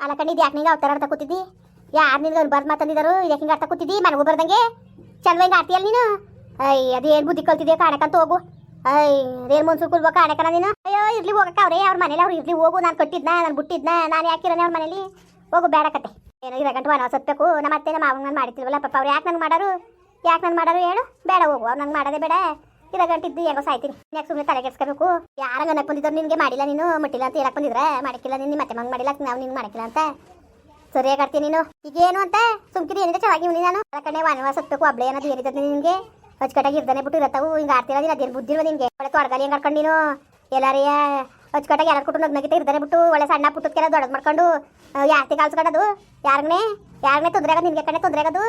ಅಲ್ಲ ಇದು ಯಾಕೆ ನಿಂಗೆ ಅವತಾರ ಅಂತ ಕೂತಿದ್ದಿ? ಯಾರು ನಿನ್ಗೆ ಬರ್ದು ಮಾತಂದಿದ್ದಾರು ಯಾಕೆ ಹಿಂಗೆ ಆಡ್ತಾ ಕೂತಿದ್ದಿ? ಮನೆಗೆ ಬರ್ದಂಗೆ? ಚಲೋ ಹಿಂಗೆ ಆಡ್ತೀಯಲ್ಲ ನೀನು? ಅಯ್ಯ ಅದೇನು ಬುದ್ಧಿ ಕಲ್ತಿದ್ಯಾ ಕಾಣಕಂತ ಹೋಗು. ಅಯ್ಯ ರೇಲ್ ಮನ್ಸು ಕುಲ್ಬೇಕು ಕಾಣಕನ ನೀನು? ಅಯ್ಯೋ, ಇರ್ಲಿ ಹೋಗಕ್ಕ ಅವ್ರೆ, ಅವ್ರ ಮನೇಲಿ ಅವ್ರು ಇರ್ಲಿ, ಹೋಗು, ನಾನು ಕಟ್ಟಿದ್ನ, ನಾನು ಬಿಟ್ಟಿದ್ನ, ನಾನು ಯಾಕಿರೋನೆ ಅವ್ರ ಮನೇಲಿ? ಹೋಗು, ಬೇಡ ಕತೆ. ಏನೋ ಇರ ಗಂಟು ವನ ಸತ್ಬೇಕು ನಮ್ಮ ಅತ್ತೆ ನಮ್ಮ ಮಾವಂಗ ನಾನು ಪಾಪ ಅವ್ರು ಯಾಕೆ ನಂಗೆ ಮಾಡೋರು? ಯಾಕೆ ನಾನು ಮಾಡೋರು ಹೇಳು? ಬೇಡ ಹೋಗು, ಅವ್ರು ನಂಗೆ ಮಾಡೋದೇ ಬೇಡ. ಇರ ಗಂಟಿದ್ದು ಹೆಂಗೋ ಸಾಯ್ತೀನಿ. ಯಾಕೆ ಸುಮ್ಮನೆ ತಲೆ ಕೆಡ್ಸ್ಕೋಬೇಕು? ಯಾರ ಅನ್ನಕ್ಕೆ ಬಂದಿದ್ರು ನಿನಗೆ ಮಾಡಿಲ್ಲ ನೀನು? ಮಟ್ಟಿಲ್ಲ ಅಂತ ಹೇಳಕ್ ಬಂದಿದ್ರೆ? ಮಾಡಕ್ಕಿಲ್ಲ ನಿನ್ನ ಮತ್ತೆ ಮಂಗ್ ಮಾಡಿಲ್ಲ, ನಾವು ನಿನ್ಗೆ ಮಾಡಕ್ಕಿಲ್ಲ ಅಂತ? ಸರಿಯಾಗಿ ಆಡ್ತೀನಿ ನೀನು? ಈಗ ಅಂತ? ಸುಮ್ಕಿರಿ, ಏನಿದೆ? ಚೆನ್ನಾಗಿ ಉನಿ ನಾನು. ಕಡೆ ವನವಾಸ ಸತ್ಬೇಕು ಅಬ್ಳೆ ಏನಾದ್ರು ಏನಿದೆ ನಿನಗೆ? ಅಚ್ಚುಕಟ್ಟಾಗಿ ಇರ್ದಾನೆ ಬಿಟ್ಟು ಇರತ್ತವು, ಹಿಂಗೆ ನೀನು? ಅದೇನು ಬುದ್ಧಿಲ್ವ ನಿನಗೆ? ಒಳ್ಳೆ ತೊಡಗಲಿ ಹೆಂಗೆ ಆಡ್ಕೊಂಡು ನೀನು? ಎಲ್ಲಾರಿಯ ಅಚ್ಚುಕಟ್ಟಾಗಿ ಯಾರು ಕುಟುಂಬ ನಗ್ನಗಿತ ಇರ್ದಾನೆ ಬಿಟ್ಟು, ಒಳ್ಳೆ ಸಣ್ಣ ಪುಟ್ಟದಕ್ಕೆಲ್ಲ ದೊಡ್ಡದು ಮಾಡ್ಕೊಂಡು ಯಾರ್ತಿ ಕಾಲ್ಸ್ಕೊಳ್ಳೋದು ಯಾರನ್ನೇ ಯಾರನ್ನೇ ತೊಂದರೆ ಆಗೋದು ನಿನಗೆ ಕಡೆ ತೊಂದರೆ ಆಗೋದು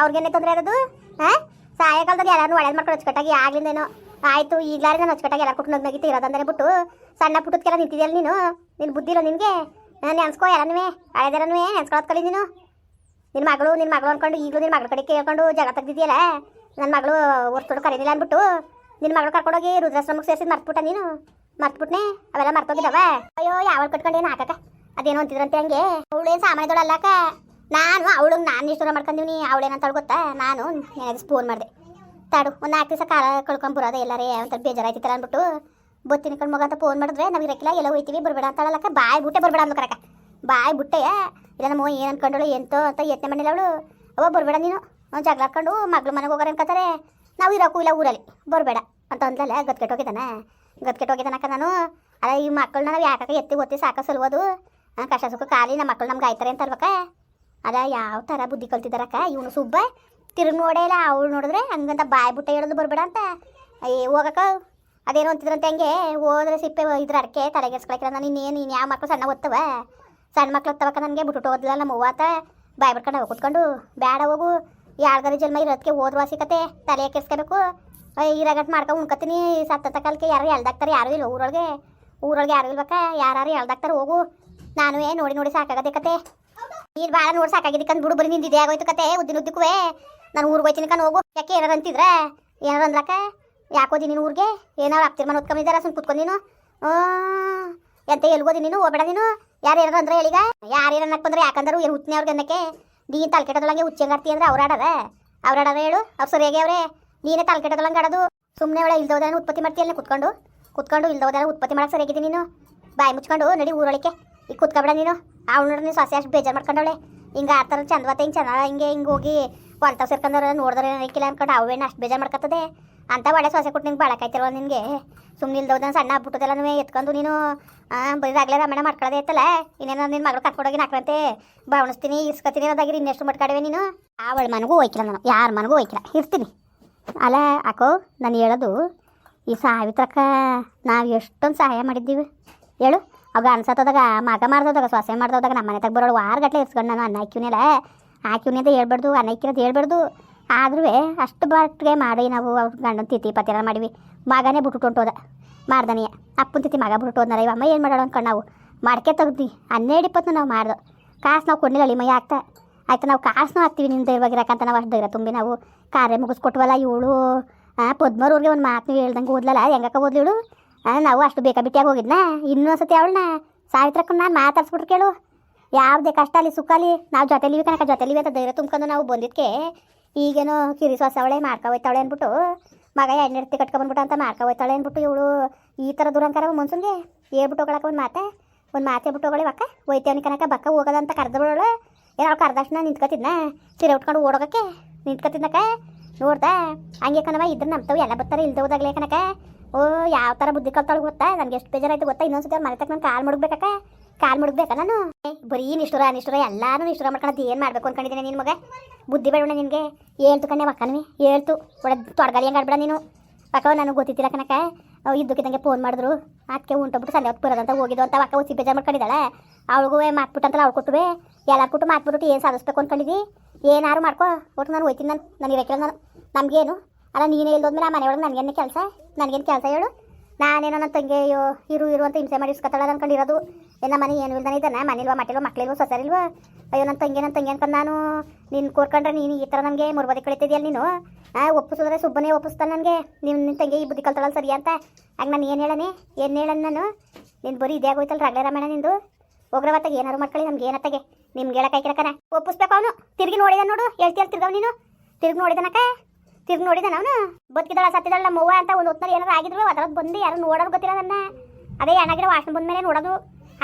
ಅವ್ರಿಗೇನೆ ತೊಂದರೆ ಆಗೋದು ಹಾಂ ಸಾಯಂಕಾಲದಾಗ ಎಲ್ಲರೂ ಒಳ್ಳೇದು ಮಾಡ್ಕೊಂಡು ಅಚ್ಚುಕಟ್ಟಾಗಿ ಆಗ್ಲಿಂದೇನೋ. ಆಯ್ತು, ಈಗಲಾರಿ ನಾನು ಎಲ್ಲ ಕುಟ್ಟು ನಗ್ನಗಿತ ಇರೋದಂದ್ರೆ ಬಿಟ್ಟು ಸಣ್ಣ ಪುಟ್ಟದಕ್ಕೆಲ್ಲ ನಿಂತಿದ್ಯಲ್ಲ ನೀನು? ನಿನ್ನ ಬುದ್ಧಿ ಇಲ್ಲ ನಿನಗೆ ನೆನ್ಸ್ಕೋ ಎಲ್ಲನೂ ಹಳೆದರನೂ ನೆನ್ಸ್ಕೊಳ್ಳೋದು ಕಲಿ ನೀನು. ನಿನ್ನ ಮಗಳು ನಿನ್ನ ಮಗಳು ಅನ್ಕೊಂಡು ಈಗಲೂ ನಿನ್ನ ಮಗಳ ಕಡೆ ಕೇಳ್ಕೊಂಡು ಜಗ ತೆಗ್ದಿದ್ಯಲ್ಲ? ನನ್ನ ಮಗಳು ಹೊರ್ತೊಡು ಕರೀನಿಲ್ಲ ಅಂದ್ಬಿಟ್ಟು ನಿನ್ನ ಮಗಳು ಕರ್ಕೊಂಡೋಗಿ ರುದ್ರಾಶ್ರಮಕ್ಕೆ ಸೇರಿಸಿ ಮರ್ತ್ಬಿಟ್ಟ ನೀನು? ಮರ್ತ್ಬಿಟ್ನೆ? ಅವೆಲ್ಲ ಮರ್ತೋಗಿದ್ದಾವ? ಅಯ್ಯೋ ಯಾವ ಕಟ್ಕೊಂಡೇನು ಹಾಕಕ್ಕ? ಅದೇನೋ ಅಂತಿದ್ರಂತೆ ಹಂಗೆ. ಅವಳೇನು ಸಾಮಾನ್ಯದೊಳಲ್ಲಕ್ಕ ನಾನು ಅವಳು ನಾನು ಇಷ್ಟರ ಮಾಡ್ಕೊಂಡಿವ್ನಿ? ಅವಳೇನಂತ ಗೊತ್ತಾ? ನಾನು ಫೋನ್ ಮಾಡಿದೆ. ತಾಡು, ಒಂದು ನಾಲ್ಕು ದಿವಸ ಕಾಲ ಕಳ್ಕೊಂಬರೋದೆ ಎಲ್ಲರೇ ಅಂತ ಬೇಜಾರಾಯ್ತಿತ್ತಲ್ಲ ಅಂದ್ಬಿಟ್ಟು ಬತ್ತೀನಿ ಕಣ್ ಮಗ ಅಂತ ಫೋನ್ ಮಾಡಿದ್ರೆ ನಮಗೆ ರೆಕ್ಕಿಲ್ಲ ಎಲ್ಲ ಹೋಯ್ತೀವಿ, ಬರ್ಬೇಡ ಅಂತ ಹೇಳಕ್ಕ ಬಾಯ್ ಬುಟ್ಟೆ ಬರ್ಬೇಡ ಅಂದ್ಲು ಕರಕ ಬಾಯಿ ಬುಟ್ಟೆಯ ಇಲ್ಲ ನಮ್ಮ ಏನು ಅನ್ಕೊಂಡಳು ಎಂತೋ ಅಂತ ಯತ್ನೆ ಮಾಡಿಲ್ಲ ಅವಳು. ಅವ ಬರ್ಬೇಡ ನೀನು. ಅವ್ನು ಜಗಳ ಹಾಕೊಂಡು ಮಗಳು ಮನೆಗೆ ಹೋಗೋರು ಅನ್ಕೋತಾರೆ ನಾವು ಇರೋಕ್ಕೂ ಇಲ್ಲ ಊರಲ್ಲಿ. ಬರಬೇಡ ಅಂತ ಅಂದಲ್ಲ ಗತ್ಕೆಟ್ ಹೋಗಿದ್ದಾನೆ? ಗತ್ಕೆಟ್ ಹೋಗಿದ್ದಾನಕ್ಕ ನಾನು. ಅಲ್ಲ, ಈ ಮಕ್ಕಳನ್ನ ನಾವು ಯಾಕೆ ಎತ್ತಿ ಒತ್ತಿ ಸಾಕ ಸಲ್ಬೋದು ಕಷ್ಟ ಸುಖ ಖಾಲಿ, ನಮ್ಮ ಮಕ್ಕಳು ನಮ್ಗೆ ಆಯ್ತಾರೆ ಅಂತ ಅಲ್ವಕ್ಕ? ಅದ ಯಾವ ಥರ ಬುದ್ಧಿ ಕಲ್ತಿದ್ದಾರಕ್ಕ ಇವನು ಸುಬ್ಬ, ತಿರುಗಿ ನೋಡೇ ಇಲ್ಲ ಅವಳು ನೋಡಿದ್ರೆ ಹಂಗಂತ ಬಾಯ್ ಬುಟ್ಟ ಹೇಳೋದು ಬರಬೇಡ ಅಂತ. ಅಯ್ಯ ಹೋಗಕ್ಕ. ಅದೇನೋ ಅಂತಿದ್ರಂತೆ ಹಂಗೆ, ಹೋದ್ರೆ ಸಿಪ್ಪೆ ಇದ್ರ ಅಡಕೆ ತಲೆಗೆಸ್ಕೊಳಕ್ಕೆ ನಾನು ಇನ್ನೇನು, ನೀನು ಯಾವ ಮಕ್ಕಳು ಸಣ್ಣ ಓದ್ತವ ಸಣ್ಣ ಮಕ್ಳು ಓದ್ತವಕ್ಕ ನನಗೆ ಬಿಟ್ಟು ಓದ್ಲಿಲ್ಲ ನಮ್ಮ ಹೂವಾತ ಬಾಯ್ ಬಿಟ್ಕೊಂಡು ಹೋಗಿ ಕುತ್ಕೊಂಡು ಬೇಡ ಹೋಗು. ಯಾಳ್ಗಾರಿ ಜನ್ಮ ಇರೋದಕ್ಕೆ ಓದುವ ಸಿಕ್ಕತ್ತೆ ತಲೆ ಕೆಡ್ಸ್ಕೋಬೇಕು. ಇರಾಗಟ್ ಮಾಡ್ಕೊಂಡು ಉಣ್ಕತ್ತೀನಿ ಸತ್ತ ಕಾಲಕ್ಕೆ ಯಾರು ಎಳ್ದಾಗ್ತಾರೆ ಯಾರು ಇಲ್ಲ ಊರೊಳಗೆ. ಊರೊಳಗೆ ಯಾರು ಇಲ್ಬೇಕಾ ಯಾರು ಎಳ್ದಾಗ್ತಾರೆ ಹೋಗು. ನಾನು ಏ ನೋಡಿ ನೋಡಿ ಸಾಕಾಗತ್ತೆ ಕತೆ. ನೀನು ಭಾಳ ನೋಡಿ ಸಾಕಾಗಿದ್ದಕ್ಕಂತ ಬಿಡು ಬರೀ ನಿಂದಿದೆ, ಆಗೋಯ್ತು ಕತೆ, ಉದ್ದಿನ ಉದ್ದಕ್ಕೂ ನಾನು ಊರಿಗೆ ಹೋಯ್ತೀನಿ ಕಣ್, ಹೋಗು. ಯಾಕೆ ಏನಾರು ಅಂತಿದ್ರೆ? ಏನಾರು ಅಂದ್ರಕ್ಕ ಯಾಕೋದಿ ನೀನು ಊರಿಗೆ? ಏನಾರ ಆಗ್ತಿರ್ ಮನೆ ಓದ್ಕೊಂಡಿದ್ದಾರ ಸುಮ್ ಕುತ್ಕೊಂಡು ನೀನು. ಎಂತ ಎಲ್ಗೋದಿ ನೀನು? ಹೋಗ್ಬೇಡ ನೀನು. ಯಾರು ಏನಾರು ಅಂದ್ರೆ ಹೇಳಿಗ? ಯಾರು ಏನಾರು ಅನ್ನಕ್ಕೆ ಬಂದ್ರೆ ಯಾಕಂದ್ರೆ? ಏನು ಹುತ್ತಿನ ಅವ್ರಿಗೆ ಅನ್ನಕ್ಕೆ? ನೀನು ತಲೆಕೆಟ್ಟದೊಳಗೆ ಹುಚ್ಚಂಗಾಡ್ತಿ ಅಂದ್ರೆ ಅವ್ರು ಆಡದ ಹೇಳು. ಅವ್ರು ಸರಿಯಾಗಿ ಅವ್ರೆ ನೀನೇ ತಲೆಕೆಟ್ಟದೊಳಗೆ ಆಡೋದು. ಸುಮ್ಮನೆ ಒಳಗೆ ಇಲ್ದೋದಾನ ಉತ್ಪತ್ತಿ ಮಾಡ್ತೀಯಲ್ಲ ಕುತ್ಕೊಂಡು. ಕುತ್ಕೊಂಡು ಇಲ್ದೋದಾನ ಉತ್ಪತ್ತಿ ಮಾಡಕ್ಕೆ ಸರಿಯಾಗಿದೆ ನೀನು. ಬಾಯಿ ಮುಚ್ಕೊಂಡು ನಡಿ ಊರೊಳಕ್ಕೆ. ಈಗ ಕುತ್ಕೊಬೇಡ ನೀನು. ಅವ್ಳು ನೋಡಿ ನೀನು ಸೊಸೆ ಅಷ್ಟು ಬೇಜಾರು ಮಾಡ್ಕೊಂಡವಳೆ. ಹಿಂಗೆ ಆ ಥರ ಹಿಂಗೆ ಚೆನ್ನಾಗಿ ಹಿಂಗೆ ಹಿಂಗೆ ಹೋಗಿ ಹೊಲ್ತ ಸೇರ್ಕೊಂಡವ್ರೆ ನೋಡಿದ್ರೆ ಏನಕ್ಕಿಲ್ಲ ಅನ್ಕೊಂಡು ಅವೇನು ಅಷ್ಟು ಬೇಜಾರು ಮಾಡ್ಕೊತದೆ ಅಂತ ಒಳ್ಳೆ ಸೊಸೆ ಕೊಟ್ಟು ನಿಂಗೆ ಬಳಕಾಯ್ತಿರಲ್ಲ ನಿನಗೆ? ಸುಮ್ಮನೆ ಇಲ್ದೋದನ್ನ ಸಣ್ಣ ಆಗ್ಬಿಟ್ಟದೆಲ್ಲ ಎತ್ಕೊಂಡು ನೀನು. ಆ, ಬರೀ ರಾಗ್ಲೇ ರಮಣ ಮಾಡ್ಕೊಳ್ಳೋದೇ ಐತಲ್ಲ ಇನ್ನೇನು ನಿನ್ನ ಮಗಳು ಕಟ್ಕೊಂಡೋಗಿ ನಾಕ್ರಂತೆ ಬಾವಣಿಸ್ತೀನಿ ಇಸ್ಕೊತೀನಿ ಅನ್ನೋದಾಗಿರಿ ಇನ್ನೆಷ್ಟು ಮಟ್ಕಾಡಿವೆ ನೀನು? ಅವಳ ಮನೆಗೂ ಹೋಯ್ಕಿಲ್ಲ ನಾನು. ಯಾರ ಮನೆಗೂ ಹೋಯ್ಕಿಲ್ಲ. ಇರ್ತೀನಿ. ಅಲ್ಲ ಅಕ್ಕೋ ನಾನು ಹೇಳೋದು ಈ ಸಾವಿತ್ರಕ್ಕ ನಾವು ಎಷ್ಟೊಂದು ಸಹಾಯ ಮಾಡಿದ್ದೀವಿ. ಹೇಳು. ಅವಾಗ ಅನ್ಸತ್ತದಾಗ, ಮಗ ಮಾಡ್ದೋದಾಗ ಸೊಸೆ ಮಾಡ್ದೋದಾಗ ನಮ್ಮ ಮನೆ ತಗ ಬರೋಳು ವಾರ ಗಟ್ಲೆ ಇರ್ಸ್ಕೊಂಡು ನಾನು ಅನ್ನ ಹಾಕಿವ್ನೆಲ್ಲ ಹಾಕಿವ್ನಿ ಅಂತ ಹೇಳ್ಬಾರ್ದು, ಅನ್ನ ಹಾಕಿರೋದು ಹೇಳ್ಬಾರ್ದು. ಆದ್ರೂ ಅಷ್ಟು ಬಾಟ್ಗೆ ಮಾಡಿ ನಾವು ಅವ್ರ ಗಂಡನ ತಿಥಿ ಪತಿರ ಮಾಡಿವಿ. ಮಗನೇ ಬಿಟ್ಟು ಮಾಡ್ದನೇ ಅಪ್ಪನ ತಿತಿ ಮಗ ಬಿಟ್ಟು ಇವಮ್ಮ ಏನು ಮಾಡೋಣ ಅನ್ಕೊಂಡು ನಾವು ಮಾಡ್ಕೆ ತೆಗ್ದು ಹನ್ನೆರಡು ಇಪ್ಪತ್ತು ನಾವು ಮಾಡ್ದು. ಕಾಸು ನಾವು ಕೊಡಲಿಲ್ಲ ಅಳಿ ಮೈ ಆಗ್ತಾ ಆಯ್ತು ನಾವು ಕಾಸು ಹಾಕ್ತೀವಿ ನಿಂದ ದೈವಾಗಿರಕ್ಕಂತ ನಾವು ಅಷ್ಟು ಧೈರ್ಯ ತುಂಬಿ ನಾವು ಕಾರ್ಯ ಮುಗಿಸ್ಕೊಟ್ವಲ್ಲ, ಇವಳು ಪದ್ಮರೂರಿಗೆ ಒಂದು ಮಾತು ಹೇಳ್ದಂಗೆ ಓದ್ಲಲ್ಲ, ಹೆಂಗಕ್ಕ ಓದ್ಲಿಳು ನಾವು ಅಷ್ಟು ಬೇಕಾ ಬಿಟ್ಟಿಯಾಗಿ ಹೋಗಿದ್ನ? ಇನ್ನೊಂದು ಸತಿ ಅವಳನ್ನ ಸಾವಿತ್ರಕ್ಕ ನಾನು ಮಾತಾಡ್ಸ್ಬಿಟ್ರು ಕೇಳು. ಯಾವುದೇ ಕಷ್ಟ ಅಲ್ಲಿ ಸುಖ ಅಲ್ಲಿ ನಾವು ಜೊತೆಲಿವಿ ಕನಕ ಜೊತೆಲಿವಿ ಅಂತ ಧೈರ್ಯ ತುಂಬ್ಕೊಂಡು ನಾವು ಬಂದಿದ್ದಕ್ಕೆ ಈಗೇನೋ ಕಿರಿ ಅವಳೆ ಹೋಯ್ತಾಳೆ ಅಂದ್ಬಿಟ್ಟು, ಮಗ ಎಣ್ಣೆಡ್ತಿ ಕಟ್ಕೊಂಡ್ಬಿಟ್ಟು ಅಂತ ಹೋಯ್ತಾಳೆ ಅಂದ್ಬಿಟ್ಟು ಇವಳು ಈ ಥರ ದುರಂಕಾರ ಮನ್ಸನ್ಗೆ? ಹೇಳ್ಬಿಟ್ಟು ಹೋಗಳಕ್ಕ ಒಂದು ಮಾತೆ? ಒಂದು ಮಾತೆ ಬಿಟ್ಟು ಹೋಗಳಿ ಅಕ್ಕ ಹೋಯ್ತೇವನಿ ಕನಕ ಬಕ್ಕ ಹೋಗೋದಂತ ಕರೆದ್ಬಿಡೋಳು ಏನೋ ಅವ್ಳು ಕರ್ದಕ್ಷಣ ನಿಂತ್ಕೊತಿದ್ನ? ಸೀರೆ ಉಟ್ಕೊಂಡು ಓಡೋಗಕ್ಕೆ ನಿಂತ್ಕೊತಿದ್ನಕ್ಕ ನೋಡ್ತಾ ಹಂಗೆ ಕಣವ ಇದ್ರೆ ನಮ್ತವು ಎಲ್ಲ ಬರ್ತಾರೆ ಇಲ್ದೋದಾಗ್ಲೇ ಕನಕ ಓ, ಯಾವ ಥರ ಬುದ್ಧಿ ಕಲ್ತಾಳು ಗೊತ್ತಾ? ನನಗೆ ಎಷ್ಟು ಬೇಜಾರಾಯ್ತು ಗೊತ್ತಾ? ಇನ್ನೊಂದ್ಸತಿ ಮನೆ ತಕ್ಕ ನಾನು ಕಾಲ್ ಮುಡುಗ್ಬೇಕಕ್ಕ? ಕಾಲ್ ಮುಡುಗ್ಬೇಕಾ ನಾನು? ಬರೀ ನಿಷ್ಠುರ ನಿಷ್ಠುರ, ಎಲ್ಲಾನು ನಿಷ್ಠುರ ಮಾಡ್ಕೊಂಡು ಏನು ಮಾಡ್ಬೇಕು ಅನ್ಕೊಂಡಿದ್ದೀನಿ ನಿನ್ ಮಗ? ಬುದ್ಧಿ ಬೇಡ ನಿನಗೆ. ಹೇಳ್ತು ಕಣ್ಣೆ ಮಕ್ಕನವಿ ಹೇಳ್ತು. ಒಳ್ಳೆ ತೊಡಗಲಿ ಹೆಂಗೆ ಆಡ್ಬೇಡ ನೀನು. ಪಕ್ಕ ನನಗೆ ಗೊತ್ತಿತ್ತಿಲ್ಲ ಕನಕ ಇದ್ದಕ್ಕಿದ್ದಂಗೆ ಫೋನ್ ಮಾಡಿದ್ರು. ಅದಕ್ಕೆ ಉಂಟೋಗ್ಬಿಟ್ಟು ಸಂಜೆ ಹೊತ್ತು ಬರೋದಂತ ಹೋಗಿದ್ದು ಅಂತ ಅಕ್ಕ ಒಸಿ ಬೇಜಾರು ಮಾಡ್ಕೊಂಡಿದ್ದಾಳೆ. ಅವಳಿಗೂ ಮಾತ್ಬಿಟ್ಟಂತಲ್ಲ ಅವ್ಳು ಕೊಟ್ಟುವೆ. ಎಲ್ಲಾರು ಕೊಟ್ಟು ಮಾತ್ಬಿಟ್ಟು ಏನು ಸಾಧಿಸ್ಬೇಕು ಅನ್ಕೊಂಡಿದ್ದಿ ಏನಾರು ಮಾಡ್ಕೋ. ಒಟ್ಟು ನಾನು ಹೋಯ್ತೀನಿ ನಾನು. ನನಗೆ ಇರಕ್ಕಿಲ್ಲ ನಾನು. ನಮಗೇನು? ಅಲ್ಲ, ನೀನೇ ಇಲ್ದೋದ್ಮೇಲೆ ಆ ಮನೆಯೊಳಗೆ ನನಗೇನು ಕೆಲಸ? ನನಗೇನು ಕೆಲಸ ಹೇಳು? ನಾನೇನೋ ನನ್ನ ತಂಗಿ ಅಯ್ಯೋ, ಇರು ಇರು ಅಂತ ಹಿಂಸೆ ಮಾಡಿ ಇಸ್ಕೊತಾಳ ಅನ್ಕೊಂಡಿರೋದು. ಎಲ್ಲ ಮನೆ ಏನು ಇಲ್ದಾನೆ ಇದ್ದಾನೆ? ಮನೇಲ್ವ ಮಟ್ಟಿಲ್ವ ಮಕ್ಳಿಲ್ವ ಸೊಸರಿಲ್ವ ಅಯ್ಯೋ ನನ್ನ ತಂಗಿ ನನ್ನ ತಂಗಿ ಅನ್ಕೊಂಡು ನಾನು ನಿನ್ನ ಕೋರ್ಕೊಂಡ್ರೆ ನೀನು ಈ ಥರ ನನಗೆ ಮುರ್ಬದಿ ಕಳಿತಿದ್ಯಲ್ಲ ನೀನು? ಒಪ್ಪಿಸಿದ್ರೆ ಸುಬ್ಬನೇ ಒಪ್ಪಿಸ್ತಾನೆ ನನಗೆ. ನಿಮ್ಮ ನಿನ್ನ ತಂಗಿ ಈ ಬುದ್ಧಿ ಕಲ್ತಾಳಲ್ಲ ಸರಿ ಅಂತ. ಆಗ ನಾನು ಏನು ಹೇಳನೆ? ಏನು ಹೇಳನ್ ನಾನು? ನೀನು ಬರೀ ಇದೇ ಆಗೋಯ್ತಲ್ಲ ರಾಗ್ಲೇ ರಾಮಣ್ಣ ನಿಂದು? ಹೋಗ್ರವತ್ತಾಗ ಏನಾರು ಮಾಡ್ಕೊಳ್ಳಿ, ನಮ್ಗೆ ಏನತ್ತಾಗೆ? ನಿಮ್ಗೆ ಹೇಳಕ್ ಕೈಕಿರಕನ ಒಪ್ಪಿಸ್ಬೇಕು ಅವನು. ತಿರ್ಗಿ ನೋಡಿದ ನೋಡು. ಹೇಳ್ತೀಯ ತಿರ್ಗವ್ ನೀನು. ತಿರ್ಗಿ ನೋಡಿದನಕ ತಿರ್ಗಿ ನೋಡಿದ ನಾನು ಬದುಕಿದಳ, ಸತ್ತಿದಳ, ನಮ್ಮ ಅವ್ವ ಅಂತ ಒಂದು ಹೊತ್ತಿನಲ್ಲಿ ಏನಾರು ಆಗಿದ್ರು ಅದ್ರದ್ದು ಬಂದು ಯಾರು ನೋಡೋದು ಗೊತ್ತಿಲ್ಲ ನನ್ನ. ಅದೇ ಏನಾಗಿರೋ ವಾಸನೆ ಬಂದ ಮೇಲೆ ನೋಡೋದು.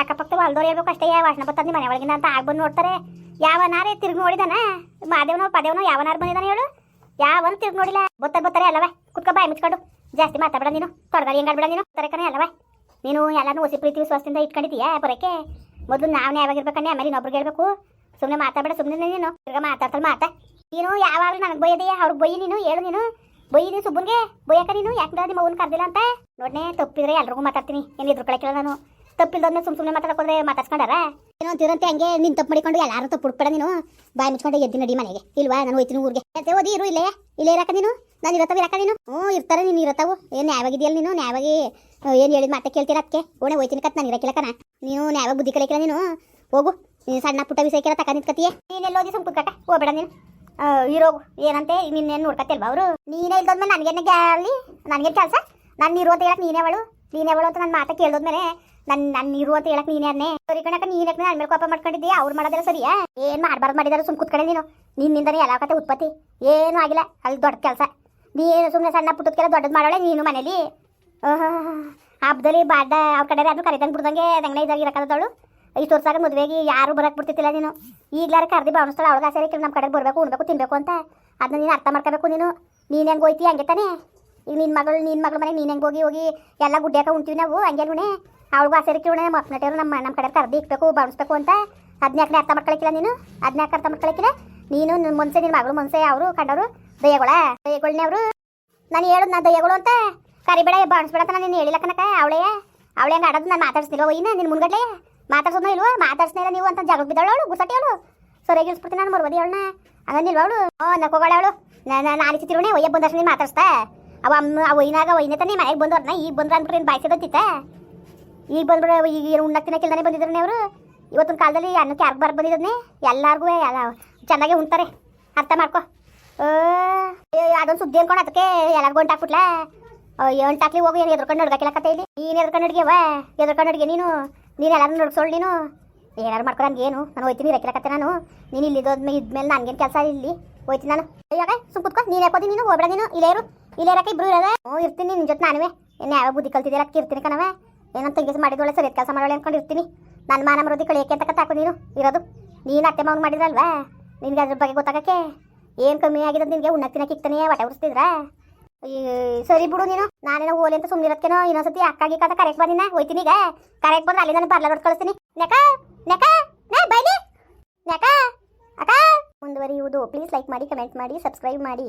ಅಕ್ಕಪಕ್ಕ ಹೊಲ್ದವ್ರು ಹೇಳ್ಬೇಕು ಅಷ್ಟೇ ವಾಸನೆ ಬತ್ತದ ನಿಮ್ಮ ಮನೆ ಒಳಗಿಂದ ಅಂತ ಆಗ ಬಂದು ನೋಡ್ತಾರೆ. ಯಾವನಾರೇ ತಿರ್ಗಿ ನೋಡಿದಾನ? ಮಾದೇವನೋ, ಪದೇವನೋ ಯಾವನಾರು ಬಂದಿದ್ದಾನೆ ಹೇಳು? ಯಾವನು ತಿರ್ಗಿ ನೋಡಿಲ್ಲ? ಬತ್ತಾರೆ ಬತ್ತಾರೆ ಅಲ್ಲವ, ಕುತ್ಕ ಬಾಯಿ ಮುಚ್ಕೊಂಡು. ಜಾಸ್ತಿ ಮಾತಾಡ ನೀನು ತೊಡಗಾಡಿ ಹೆಂಗಾಡ್ಬೇಡ ನೀನು ತರಕನೇ ಅಲ್ಲವ. ನೀನು ಎಲ್ಲಾನು ಹೊಸಿ ಪ್ರೀತಿ ವಿಶ್ವಾಸದಿಂದ ಇಟ್ಕೊಂಡಿದ್ದೀಯಾ ಬರೋಕೆ ಮೊದಲು ನಾವು ಯಾವಾಗಿರ್ಬೇಕಂಡೆ ಆಮೇಲೆ ಇನ್ನೊಬ್ರಿಗೆ ಹೇಳ್ಬೇಕು. ಸುಮ್ಮನೆ ಮಾತಾಡಬೇಡ ಸುಮ್ಮನೆ ನೀನು. ತಿರ್ಗ ಮಾತಾಡ್ತಾರೆ ಮಾತಾ. ನೀನು ಯಾವಾಗಲೂ ನನಗೆ ಬೈಯದೆ, ಅವ್ರಿಗೆ ಬೈಯಿ ನೀನು, ಹೇಳು ನೀನು. ಬೈಯಿ ನೀನು ಸುಬ್ಬನ್ಗೆ, ಬೈಯಕ ನೀನು, ಯಾಕೆ ನಿಮ್ಮ ಅವ್ನ ಕರ್ದಿಲ್ಲ ಅಂತ? ನೋಡ್ನೆ, ತಪ್ಪಿದ್ರೆ ಎಲ್ರಿಗೂ ಮಾತಾಡ್ತೀನಿ. ಏನು ಇದ್ರ ಕಳಕಿಲ್ಲ ನಾನು. ತಪ್ಪಿಲ್ದೋದ್ಮೇಲೆ ಸುಮ್ ಸುಮ್ಮನೆ ಮಾತಾಡ್ಕೊಂಡ್ರೆ ಮಾತಾಡ್ಸ್ಕೊಂಡಾರ? ಏನೋ ಅಂತಿರಂತೆ ಹಂಗೆ ನೀನು ತಪ್ಪು ಮಾಡಿಕೊಂಡು ಎಲ್ಲಾರು ತಪ್ಪು ಹುಡ್ಬೇಡ ನೀನು. ಬಾಯಿ ಮುಚ್ಕೊಂಡು ಎದ್ದು ನಡಿ ಮನೆಗೆ. ಇಲ್ವಾ, ನಾನು ಹೋಯ್ತೀನಿ ಊರಿಗೆ. ಮತ್ತೆ ಓದಿ, ಇರು ಇಲ್ಲೇ. ಇಲ್ಲೇ ಇರಕ ನೀನು? ನಾನು ಇರತ್ತವ ಇರಕ ನೀನು? ಹ್ಞೂ, ಇರ್ತಾರೆ ನೀನು ಇರತ್ತವು. ಏನು ನ್ಯಾಯವಾಗಿದೆಯಲ್ಲ ನೀನು? ನ್ಯಾಯವಾಗಿ ಏನು ಹೇಳಿದ ಮಾತೆ ಕೇಳ್ತೀರ ಅದಕ್ಕೆ ಓಣೆ, ಹೋಯ್ತೀನಿ ಕತ್, ನಾನು ಇರಕ್ಕಿಲ್ಲ ಕಣ ನೀನು ಯಾವಾಗ ಬುದ್ಧಿ ಕಲಿಕಿಲ್ಲ ನೀನು? ಹೋಗು. ನೀನು ಸಣ್ಣ ಪುಟ್ಟ ವಿಷಯಕ್ಕೆಲ್ಲ ತಕ ನಿಂತ್ಕತಿಯೇ? ಓದಿ ಸುಮ್ ಕುತ್ಕಟ ಹೋಗ್ಬೇಡ ನೀನು. ಆ, ಇರೋಗು ಏನಂತೆ? ನಿನ್ನೇನು ನೋಡ್ಕತ್ತಿಲ್ವಾ ಅವರು? ನೀನೇ ಇಲ್ದೋದ್ಮೇಲೆ ನನಗೇನೆ ಅಲ್ಲಿ? ನನಗೇನು ಕೆಲಸ? ನಾನು ಇರು ಅಂತ ಹೇಳಕ್ ನೀನೇ ಅವಳು. ನೀನೇ ಅವಳು ಅಂತ ನನ್ನ ಮಾತ ಕೇಳೋದ್ಮೇಲೆ ನನ್ನ ನನ್ನ ಇರು ಅಂತ ಹೇಳಕ್ ನೀನೇ ಸರಿ ಕಣಕ ನೀನ್ ಯಾಕೆ ನನ್ನ ಮೇಲೆ ಕೋಪ ಮಾಡ್ಕೊಂಡಿದ್ದೀಯಾ? ಅವ್ರು ಮಾಡೋದಿಲ್ಲ ಸರಿಯಾ? ಏನು ಮಾಡಬಾರ್ದು ಮಾಡಿದಾರೆ ಸುಮ್ ಕೂತ್ಕಡೆ ನೀನು. ನಿನ್ನಿಂದನೇ ಎಲ್ಲ ಕತೆ ಉತ್ಪತ್ತಿ. ಏನೂ ಆಗಿಲ್ಲ. ಅಲ್ಲಿ ದೊಡ್ಡ ಕೆಲಸ. ನೀನು ಸುಮ್ಮನೆ ಸಣ್ಣ ಪುಟ್ಟದಕ್ಕೆಲ್ಲ ದೊಡ್ಡದು ಮಾಡೋಳೆ ನೀನು ಮನೇಲಿ. ಹಬ್ಬದಲ್ಲಿ ಬಾಡ ಅವ್ರ ಕಡೆ ಅದು ಕರಿದಂಗೆ ಬಿಡ್ದಂಗೆ ದಂಗನೇ ಇದಾಗ ಇಷ್ಟು ವರ್ಷಾಗ ಮದುವೆಗೆ ಯಾರು ಬರಕ್ಕೆ ಬಿಡ್ತಿತ್ತಿಲ್ಲ ನೀನು. ಈಗಲಾರ ಕರ್ದಿ ಭಾವನಿಸ್ತಾಳೆ ಅವಳಗ ಇರಕ್ಕಿಲ್ಲ ನಮ್ಮ ಕಡೆ ಬರಬೇಕು, ಉಣ್ಬೇಕು, ತಿನ್ಬೇಕು ಅಂತ. ಅದನ್ನ ನೀನು ಅರ್ಥ ಮಾಡ್ಕೋಬೇಕು ನೀನು. ನೀನು ಹೆಂಗೆ ಹೋಯ್ತಿ ಹಂಗೆ ತಾನೇ. ಈಗ ನಿನ್ನ ಮಗಳು ನಿನ್ನ ಮಗಳ ಮನೆಗೆ ನೀನು ಹೆಂಗೆ ಹೋಗಿ ಹೋಗಿ ಎಲ್ಲ ಗುಡ್ಡ್ಯಾಕ ಉಣ್ತೀವಿ ನಾವು, ಹಂಗೆ ಉಣೆ ಅವಳಿಗೂ ಆಸೆ ಇರಕ್ಕೆ ಉಣೆ ಮಕ್ಕಳು ನಮ್ಮ ನಮ್ಮ ಕಡೆ ಕರ್ದಿ ಇಕ್ಬೇಕು ಬಾವಿಸ್ಬೇಕು ಅಂತ. ಅದನ್ಯಾಕೆ ಅರ್ಥ ಮಾಡ್ಕೊಳಕಿಲ್ಲ ನೀನು? ಅದನ್ಯಾಕೆ ಅರ್ಥ ಮಾಡ್ಕೊಳಕಿಲ್ಲ? ನೀನು ನಿನ್ನ ಮುಂಚೆ ನಿನ್ನ ಮಗಳು ಮುಂಚೆ ಅವರು, ಕಂಡವರು, ದಯಗಳ ದಯಗಳನ್ನೇ ಅವರು. ನಾನು ಹೇಳೋದು ನಾ ದಯಗಳು ಅಂತ. ಕರಿಬೇಡ ಭಾವಿಸ್ಬೇಡ ಅಂತ ನಾನು ನೀನು ಹೇಳಿಲ್ಲ ಕನಕ ಅವಳೇ. ಅವಳೆ ಹಂಗೆ ಆಡೋದು ನಾನು ಮಾತಾಡ್ಸ್ತಿಲ್ವ, ಒಯ್ನ ನಿನ್ನ ಮುಂದ್ಗಡೆ ಮಾತಾಡ್ಸೋದ್ನ ಇಲ್ವಾ? ಮಾತಾಡ್ಸ್ನಿಲ್ಲ ನೀವು ಅಂತ ಜಗಳ ಬಿದ್ದಾಳು ಅವಳು? ಗುಸಟಿ ಅವಳು? ಸರಿಯಾಗಿ ಇಳಿಸ್ಬಿಡ್ತೀನಿ ನಾನು ಮರ್ವದಿ ಅವಳನ್ನ. ಅದನ್ನಿಲ್ವ ಅವಳು? ಓ, ನಕ್ಕೋಗಳ ಅವಳು. ನಾನು ಆಲಿಸಿತಿರೋಣೆ ಒಯ್ಯ ಬಂದಷ್ಟು ನೀನು ಮಾತಾಡ್ಸ್ತಾ? ಅವ ಅಮ್ಮ, ಆ ಒಯ್ನಾಗ ನೀ ತಾನೇ ಮನೆಗೆ ಬಂದವ್ರನ್ನ. ಈಗ ಬಂದ್ರ ಅಂದ್ಬಿಟ್ಟು ಏನು ಬಾಯ್ಸಿದಂತಿತ್ತ ಈಗ ಬಂದ್ಬಿಡ ಈಗ ಏನು ಉಣ್ಣಕ್ಕೆ ತಿನ್ನಕ್ಕಿಲ್ದಾನೆ ಬಂದಿದ್ರನೆ ಅವರು? ಇವತ್ತಿನ ಕಾಲದಲ್ಲಿ ಅನ್ನಕ್ಕೆ ಯಾರಿಗೆ ಬರ್ ಬಂದಿದ್ದನ್ನೇ ಎಲ್ಲಾರ್ಗೂ ಎಲ್ಲ ಚೆನ್ನಾಗೇ ಉಣ್ತಾರೆ. ಅರ್ಥ ಮಾಡ್ಕೊ. ಅದೊಂದು ಸುದ್ದಿ ಅನ್ಕೊಂಡು ಅದಕ್ಕೆ ಎಲ್ಲರಿಗೂ ಹೊಂಟಾಕ್ಬಿಟ್ಲ ಎಂಟಾಕ್ಲಿ ಹೋಗಿ, ಏನು ಎದ್ರಕೊಂಡು ನಡ್ಗಾಕಿಲ್ಲ ಕತೆ ಇಲ್ಲಿ ನೀನು ಎದ್ರಕೊಂಡು ನಡ್ಗೆವ ಎದ್ರಕೊಂಡು ನಡ್ಗೆ ನೀನು? ನೀನು ಎಲ್ಲರೂ ನೋಡ್ಸೋಳು ನೀನು? ಏನಾರು ಮಾಡ್ಕೊ ನನಗೆ ಏನು? ನಾನು ಹೋಯ್ತೀನಿ ಇರಕ್ಕಿಲ್ಲ ಕತೆ ನಾನು ನೀನು ಇಲ್ಲಿ ಇದ್ದೋದ್ಮೇಲೆ ಇದ್ಮೇಲೆ ನನಗೇನು ಕೆಲಸ ಇಲ್ಲಿ? ಹೋಯ್ತೀನಿ ನಾನು. ಇವಾಗ ಸುಮ್ ಕುತ್ಕೊ. ನೀನು ಯಾಕೋದಿ ನೀನು? ಹೋಗ್ಬೇಡ ನೀನು. ಇಲ್ಲೇ ಇರು. ಇಲ್ಲೇ ಇರಕ್ಕೆ ಇಬ್ರು ಇರೋದ? ಹ್ಞೂ, ಇರ್ತೀನಿ ನಿನ್ನ ಜೊತೆ ನಾನುವೆ. ಏನು ಯಾವ ಬುದ್ಧಿ ಕಲ್ತಿದ್ದೀರ ಅಕ್ಕಿ ಇರ್ತೀನಿ ಕಣವೆ ಏನಂತ ಕೆಲಸ ಮಾಡಿದೊಳೆ ಸರಿ ಕೆಲಸ ಮಾಡೋಳೆ ಅನ್ಕೊಂಡು ಇರ್ತೀನಿ. ನನ್ನ ಮಾನ ಮರೋದಿ ಏಕೆ ಅಂತ ಕತ್ತಾಕು ನೀನು. ಇರೋದು. ನೀನು ಅತ್ತೆ ಮಾವನ್ ಮಾಡಿದ್ರಲ್ವಾ? ನಿನ್ಗೆ ಅದ್ರ ಬಗ್ಗೆ ಗೊತ್ತಾಗಕ್ಕೆ? ಏನು ಕಮ್ಮಿ ಆಗಿದೆ ನಿನಗೆ? ಉಣ್ಣಕ್ಕೆ ತಿನ್ನಕ್ಕೆ ಇಕ್ತಾನೆ ಹೊಟ್ಟೆ ಉರಿಸ್ತಿದ್ರಾ? ಸರಿ ಬಿಡು ನೀನು. ನಾನೇನೋ ಓಲಿ ಅಂತ ಸುಮ್ಮನಿರತ್ತೇನೋ ಇನ್ನೊಂದ್ಸತಿ ಅಕ್ಕಾಗಿ ಕಥ ಕರೆಕ್ಟ್ ಬಂದಿನ ಹೋಯ್ತೀನಿ ಈಗ. ಕರೆಕ್ಟ್ ಬಂದ್ರೆ ಅಲ್ಲಿ ನಾನು ಹೊಟ್ಟು ಕಳಿಸ್ತೀನಿ. ನೆಕ ನೆಕ, ನೇ, ಬೈಲಿ. ನೆಕ, ಅಕ್ಕ. ಮುಂದುವರಿಯುವುದು. ಪ್ಲೀಸ್ ಲೈಕ್ ಮಾಡಿ ಕಮೆಂಟ್ ಮಾಡಿ ಸಬ್ಸ್ಕ್ರೈಬ್ ಮಾಡಿ.